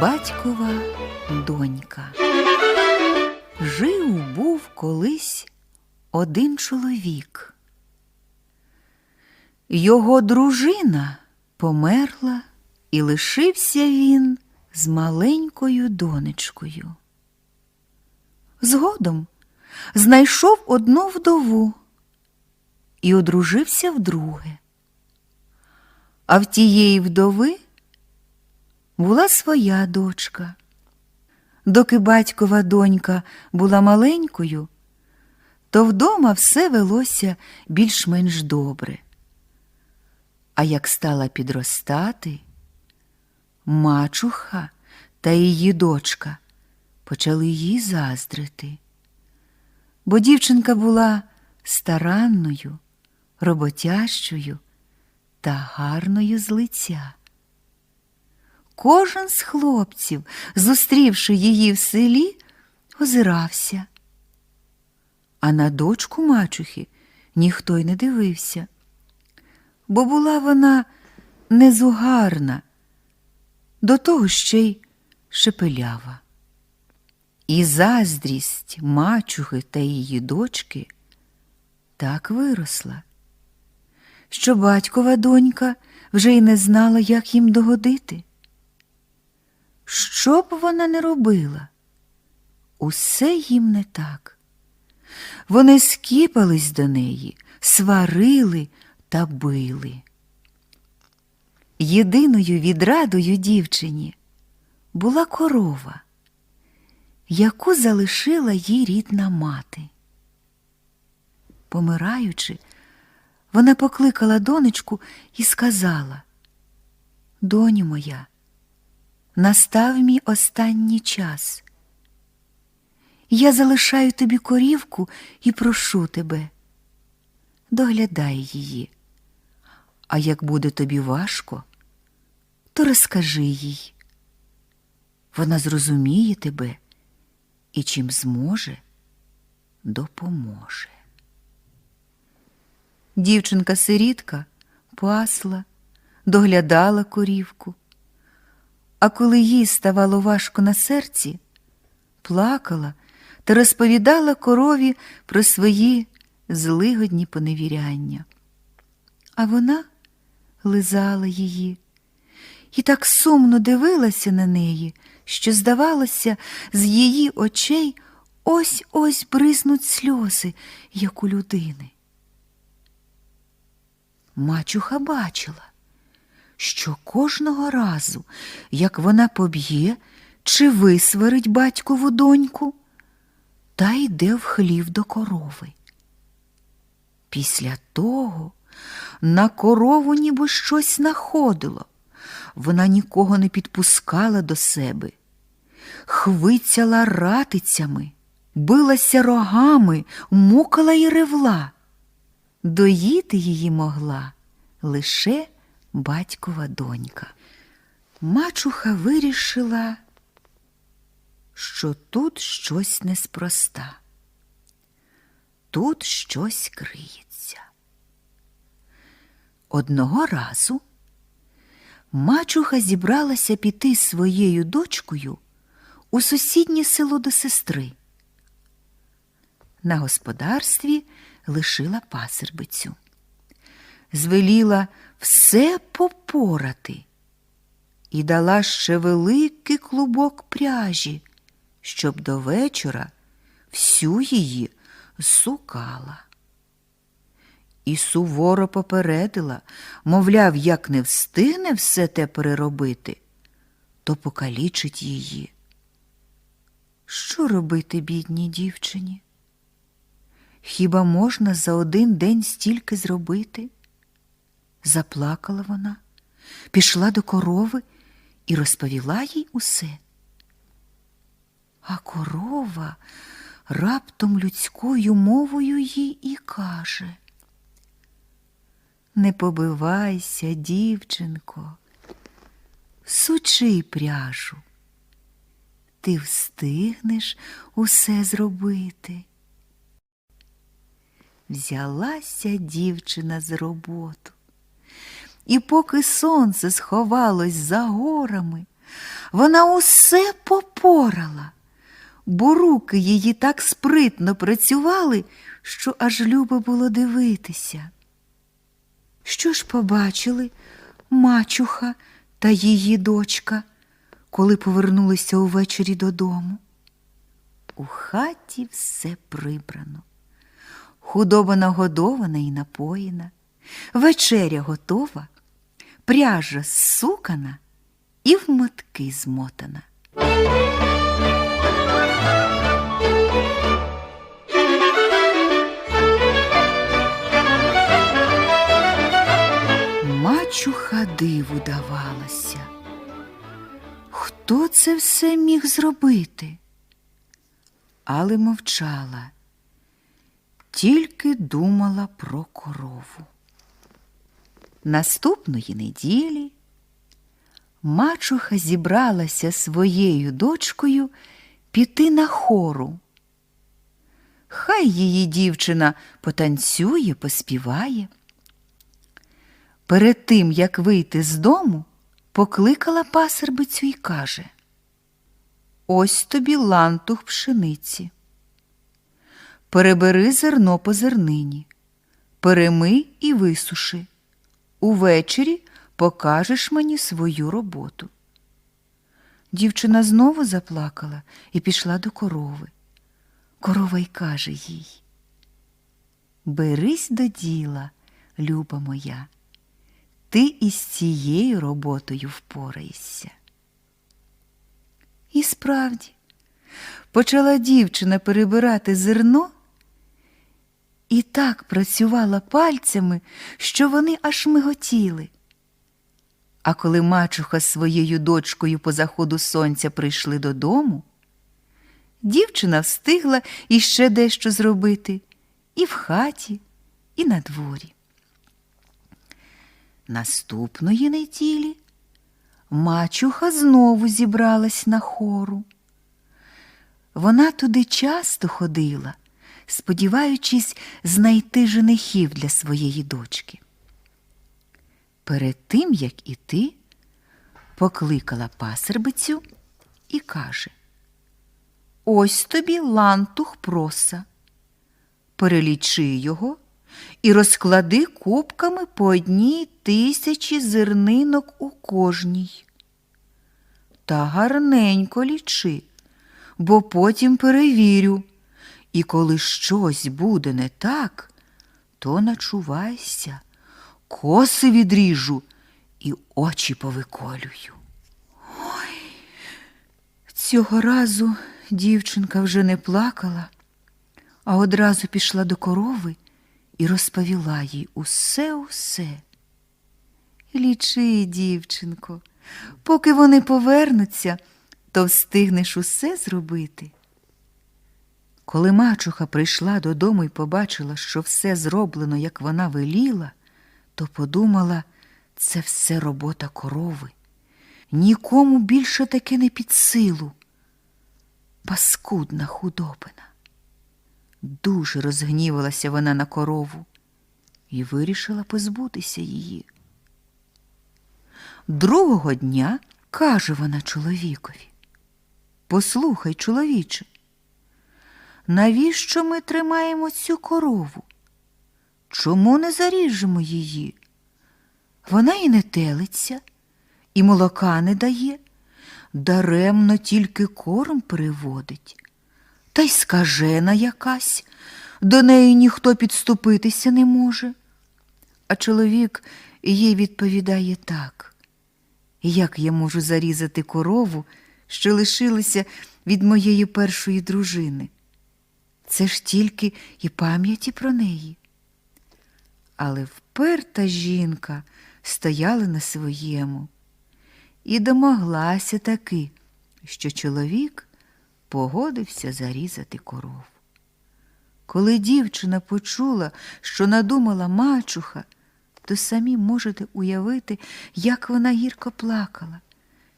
Батькова донька. Жив був колись один чоловік. Його дружина померла, і лишився він з маленькою донечкою. Згодом знайшов одну вдову і одружився вдруге. А в тієї вдови була своя дочка. Доки батькова донька була маленькою, то вдома все велося більш-менш добре. А як стала підростати, мачуха та її дочка почали їй заздрити, бо дівчинка була старанною, роботящою та гарною з лиця. Кожен з хлопців, зустрівши її в селі, озирався. А на дочку мачухи ніхто й не дивився, бо була вона незугарна, до того ще й шепелява. І заздрість мачухи та її дочки так виросла, що батькова донька вже й не знала, як їм догодити. Що б вона не робила, усе їм не так. Вони скіпались до неї, сварили та били. Єдиною відрадою дівчині була корова, яку залишила їй рідна мати. Помираючи, вона покликала донечку і сказала Доню моя, настав мій останній час. Я залишаю тобі корівку і прошу тебе, доглядай її. А як буде тобі важко, то розкажи їй. Вона зрозуміє тебе і чим зможе, допоможе. Дівчинка-сирітка пасла, доглядала корівку, а коли їй ставало важко на серці, плакала та розповідала корові про свої злигодні поневіряння. А вона лизала її і так сумно дивилася на неї, що, здавалося, з її очей ось ось бризнуть сльози, як у людини. Мачуха бачила, що кожного разу, як вона поб'є чи висварить батькову доньку, та йде в хлів до корови. Після того на корову ніби щось находило, вона нікого не підпускала до себе, хвицяла ратицями, билася рогами, мукала й ревла. Доїти її могла лише батькова донька. Мачуха вирішила, що тут щось неспроста, тут щось криється. Одного разу мачуха зібралася піти з своєю дочкою у сусіднє село до сестри. На господарстві лишила пасербицю. Звеліла все попорати і дала ще великий клубок пряжі, щоб до вечора всю її сукала. І суворо попередила, мовляв, як не встигне все те переробити, то покалічить її. Що робити, бідній дівчині? Хіба можна за один день стільки зробити? Заплакала вона, пішла до корови і розповіла їй усе. А корова раптом людською мовою їй і каже Не побивайся, дівчинко, сучи пряжу, ти встигнеш усе зробити. Взялася дівчина з роботу. І поки сонце сховалось за горами, Вона усе попорала, бо руки її так спритно працювали, що аж любо було дивитися. Що ж побачили мачуха та її дочка, коли повернулися увечері додому? У хаті все прибрано, худоба нагодована і напоєна, вечеря готова, пряжа зсукана і в мотки змотана. Мачуха диву давалася. Хто це все міг зробити? Але мовчала, тільки думала про корову. Наступної неділі мачуха зібралася своєю дочкою піти на хору. Хай її дівчина потанцює, поспіває. Перед тим, як вийти з дому, покликала пасербицю і каже Ось тобі лантух пшениці. Перебери зерно по зернині, перемий і висуши. Увечері покажеш мені свою роботу. Дівчина знову заплакала і пішла до корови. Корова й каже їй Берись до діла, люба моя, ти із цією роботою впораєшся. І справді, почала дівчина перебирати зерно і так працювала пальцями, що вони аж миготіли. А коли мачуха з своєю дочкою по заходу сонця прийшли додому, дівчина встигла іще дещо зробити і в хаті, і на дворі. Наступної неділі мачуха знову зібралась на хору. Вона туди часто ходила, сподіваючись знайти женихів для своєї дочки. Перед тим, як іти, покликала пасербицю і каже Ось тобі лантух проса. Перелічи його і розклади кубками по одній тисячі зернинок у кожній. Та гарненько лічи, бо потім перевірю, і коли щось буде не так, то начувайся, коси відріжу і очі повиколюю. Ой, цього разу дівчинка вже не плакала, а одразу пішла до корови і розповіла їй усе усе. Лічи, дівчинко, поки вони повернуться, то встигнеш усе зробити. Коли мачуха прийшла додому і побачила, що все зроблено, як вона веліла, то подумала, це все робота корови. Нікому більше таке не під силу. Паскудна худобина. Дуже розгнівалася вона на корову і вирішила позбутися її. Другого дня каже вона чоловікові Послухай, чоловіче, навіщо ми тримаємо цю корову? Чому не заріжемо її? Вона і не телиться, і молока не дає, даремно тільки корм переводить. Та й скажена якась, до неї ніхто підступитися не може. А чоловік їй відповідає так, як я можу зарізати корову, що лишилася від моєї першої дружини. Це ж тільки і пам'яті про неї. Але вперта жінка стояла на своєму і домоглася таки, що чоловік погодився зарізати коров. Коли дівчина почула, що надумала мачуха, то самі можете уявити, як вона гірко плакала.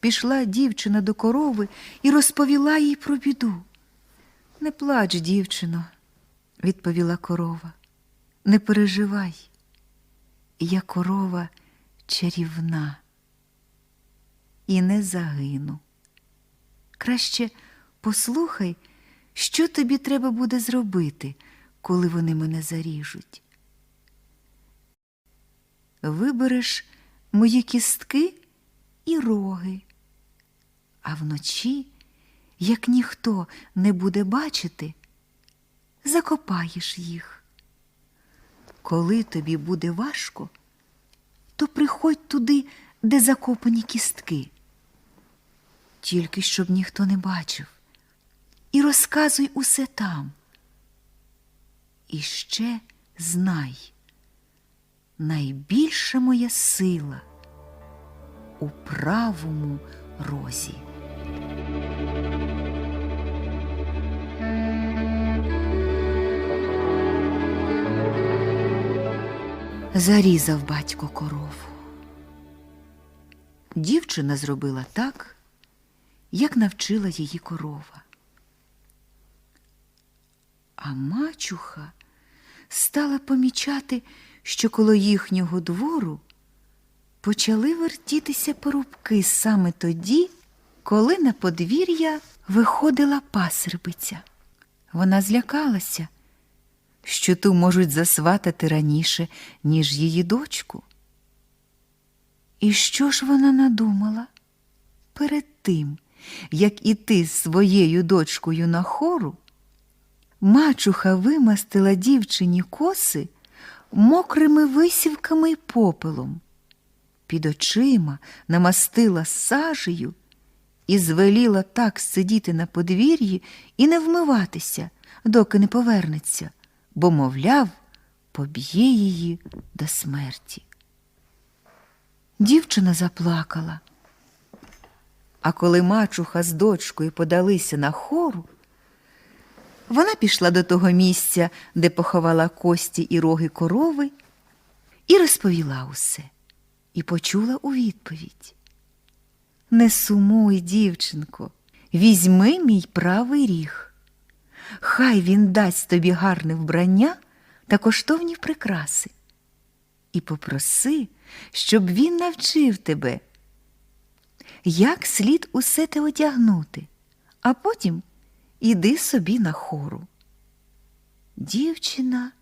Пішла дівчина до корови і розповіла їй про біду. Не плач, дівчино, відповіла корова. Не переживай. Я корова чарівна і не загину. Краще послухай, що тобі треба буде зробити, коли вони мене заріжуть. Вибереш мої кістки і роги, а вночі, як ніхто не буде бачити, закопаєш їх. Коли тобі буде важко, то приходь туди, де закопані кістки. Тільки щоб ніхто не бачив, і розказуй усе там. І ще знай, найбільша моя сила у правому розі. Зарізав батько корову. Дівчина зробила так, як навчила її корова. А мачуха стала помічати, що коло їхнього двору почали вертітися порубки саме тоді, коли на подвір'я виходила пасербиця. Вона злякалася, що ту можуть засватати раніше, ніж її дочку. І що ж вона надумала? Перед тим, як іти з своєю дочкою на хору, мачуха вимастила дівчині коси мокрими висівками й попелом, під очима намастила сажею і звеліла так сидіти на подвір'ї і не вмиватися, доки не повернеться, бо, мовляв, поб'є її до смерті. Дівчина заплакала. А коли мачуха з дочкою подалися на хору, вона пішла до того місця, де поховала кості і роги корови, і розповіла усе, і почула у відповідь. Не сумуй, дівчинко, візьми мій правий ріг. Хай він дасть тобі гарне вбрання та коштовні прикраси. І попроси, щоб він навчив тебе, як слід усе те одягнути, а потім іди собі на хору. Дівчина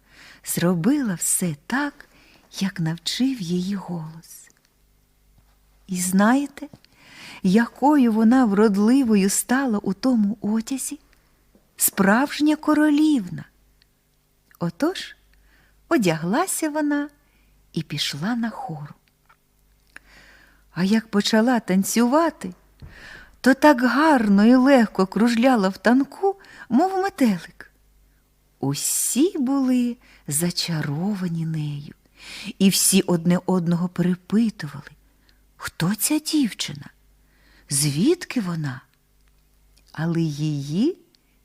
зробила все так, як навчив її голос. І знаєте, якою вона вродливою стала у тому одязі? Справжня королівна. Отож одяглася вона і пішла на хору. А як почала танцювати, то так гарно і легко кружляла в танку, мов метелик. Усі були зачаровані нею, і всі одне одного перепитували, хто ця дівчина, звідки вона? Але її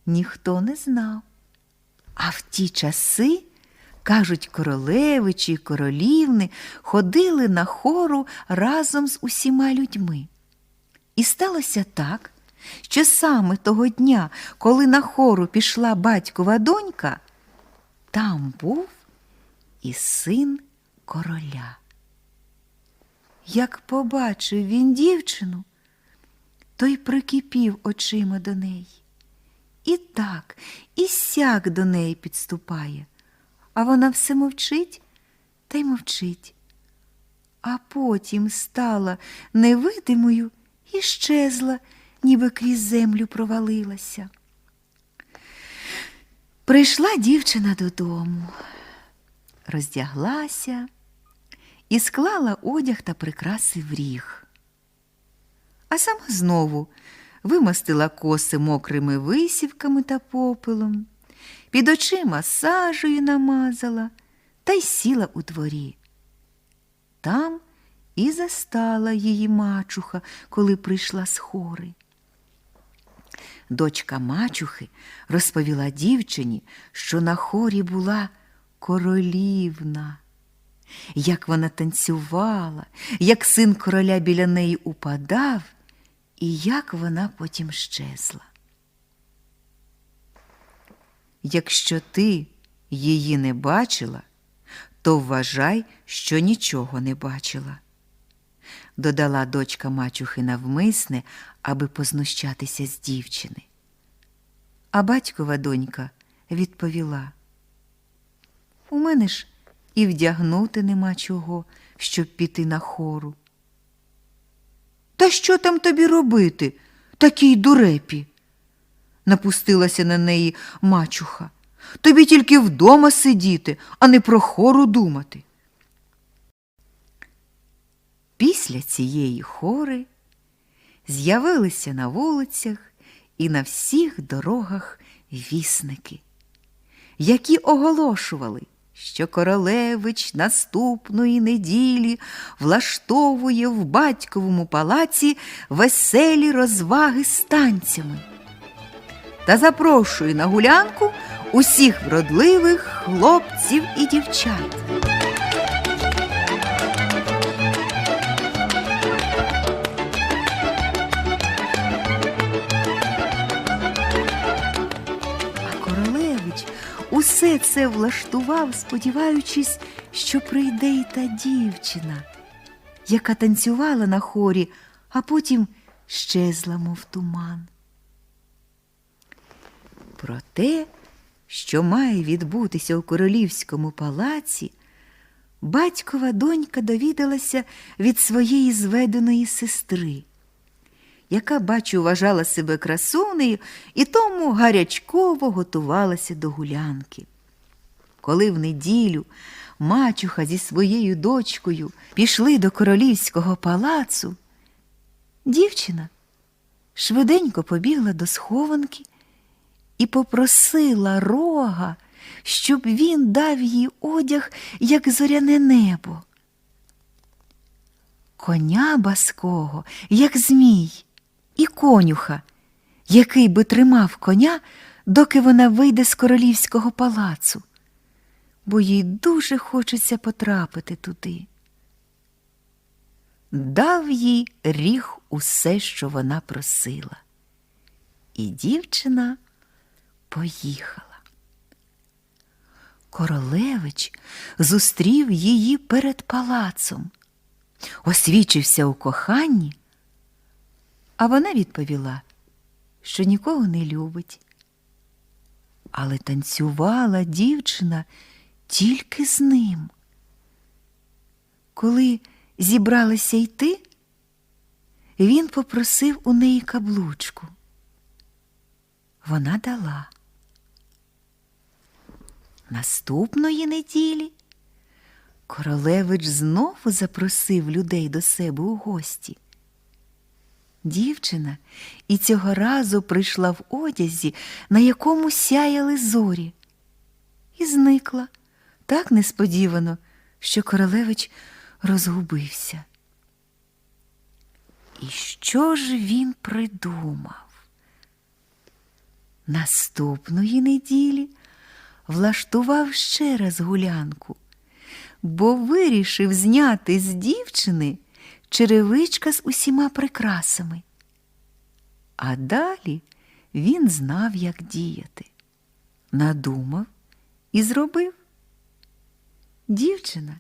ніхто не знав. А в ті часи, кажуть, королевичі й королівни ходили на хору разом з усіма людьми. І сталося так, що саме того дня, коли на хору пішла батькова донька, там був і син короля. Як побачив він дівчину, то й прикипів очима до неї. І так, і сяк до неї підступає, а вона все мовчить та й мовчить. А потім стала невидимою і щезла, ніби крізь землю провалилася. Прийшла дівчина додому, роздяглася і склала одяг та прикраси в ріг. А сама знову вимастила коси мокрими висівками та попелом, під очима сажею намазала та й сіла у дворі. Там і застала її мачуха, коли прийшла з хори. Дочка мачухи розповіла дівчині, що на хорі була королівна. Як вона танцювала, як син короля біля неї упадав, і як вона потім щезла. Якщо ти її не бачила, то вважай, що нічого не бачила. додала дочка мачухи навмисне, аби познущатися з дівчини. А батькова донька відповіла: У мене ж і вдягнути нема чого, щоб піти на хору. Та що там тобі робити, такій дурепі? напустилася на неї мачуха. Тобі тільки вдома сидіти, а не про хору думати. Після цієї хори з'явилися на вулицях і на всіх дорогах вісники, які оголошували, що королевич наступної неділі влаштовує в батьковому палаці веселі розваги з танцями та запрошує на гулянку усіх вродливих хлопців і дівчат. Усе це влаштував, сподіваючись, що прийде й та дівчина, яка танцювала на хорі, а потім щезла, мов туман. Про те, що має відбутися у королівському палаці, батькова донька довідалася від своєї зведеної сестри, яка, бачу, вважала себе красунею і тому гарячково готувалася до гулянки. Коли в неділю мачуха зі своєю дочкою пішли до королівського палацу, дівчина швиденько побігла до схованки і попросила рога, щоб він дав їй одяг, як зоряне небо. Коня баского, як змій, і конюха, який би тримав коня, доки вона вийде з королівського палацу, бо їй дуже хочеться потрапити туди. Дав їй ріг усе, що вона просила, і дівчина поїхала. Королевич зустрів її перед палацом, освічився у коханні, а вона відповіла, що нікого не любить. Але танцювала дівчина тільки з ним. Коли зібралася йти, він попросив у неї каблучку. Вона дала. Наступної неділі королевич знову запросив людей до себе у гості. Дівчина і цього разу прийшла в одязі, на якому сяяли зорі, і зникла так несподівано, що королевич розгубився. І що ж він придумав? Наступної неділі влаштував ще раз гулянку, бо вирішив зняти з дівчини черевичка з усіма прикрасами. А далі він знав, як діяти. Надумав і зробив. Дівчина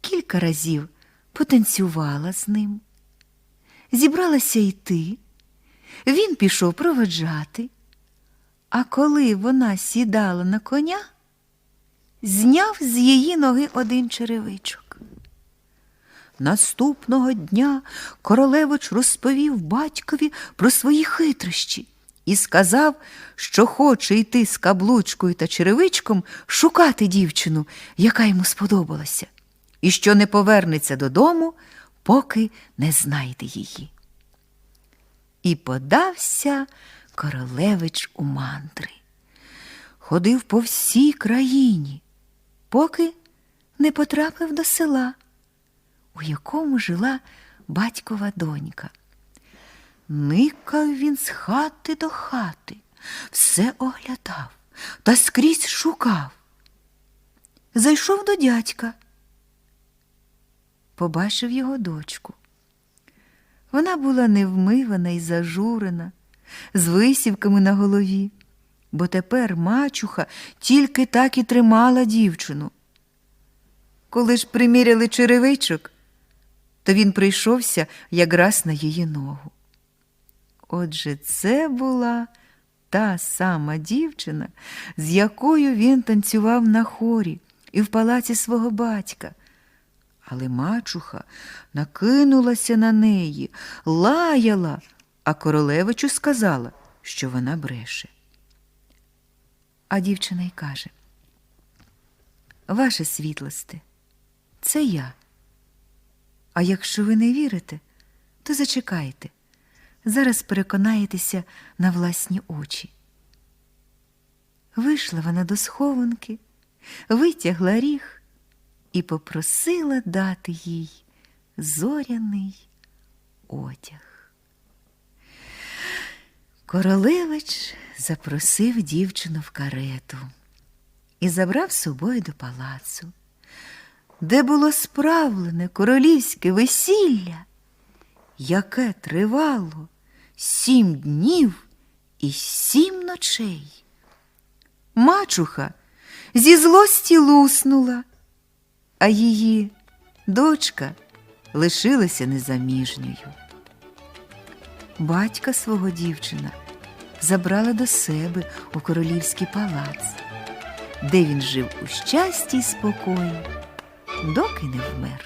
кілька разів потанцювала з ним, зібралася йти, він пішов проведжати. А коли вона сідала на коня, зняв з її ноги один черевичок. Наступного дня королевич розповів батькові про свої хитрощі і сказав, що хоче йти з каблучкою та черевичком шукати дівчину, яка йому сподобалася, і що не повернеться додому, поки не знайде її. І подався королевич у мандри. Ходив по всій країні, поки не потрапив до села, у якому жила батькова донька. Никав він з хати до хати, все оглядав та скрізь шукав. Зайшов до дядька, побачив його дочку. Вона була невмивана і зажурена, з висівками на голові, бо тепер мачуха тільки так і тримала дівчину. Коли ж приміряли черевичок, то він прийшовся якраз на її ногу. Отже, це була та сама дівчина, з якою він танцював на хорі і в палаці свого батька. Але мачуха накинулася на неї, лаяла, а королевичу сказала, що вона бреше. А дівчина й каже: Ваше світлосте, це я. А якщо ви не вірите, то зачекайте. Зараз переконаєтеся на власні очі. Вийшла вона до схованки, витягла ріг і попросила дати їй зоряний одяг. Королевич запросив дівчину в карету і забрав з собою до палацу, де було справлене королівське весілля, яке тривало сім днів і сім ночей. Мачуха зі злості луснула, а її дочка лишилася незаміжньою. Батька свого дівчина забрала до себе у королівський палац, де він жив у щасті й спокої, доки не вмер.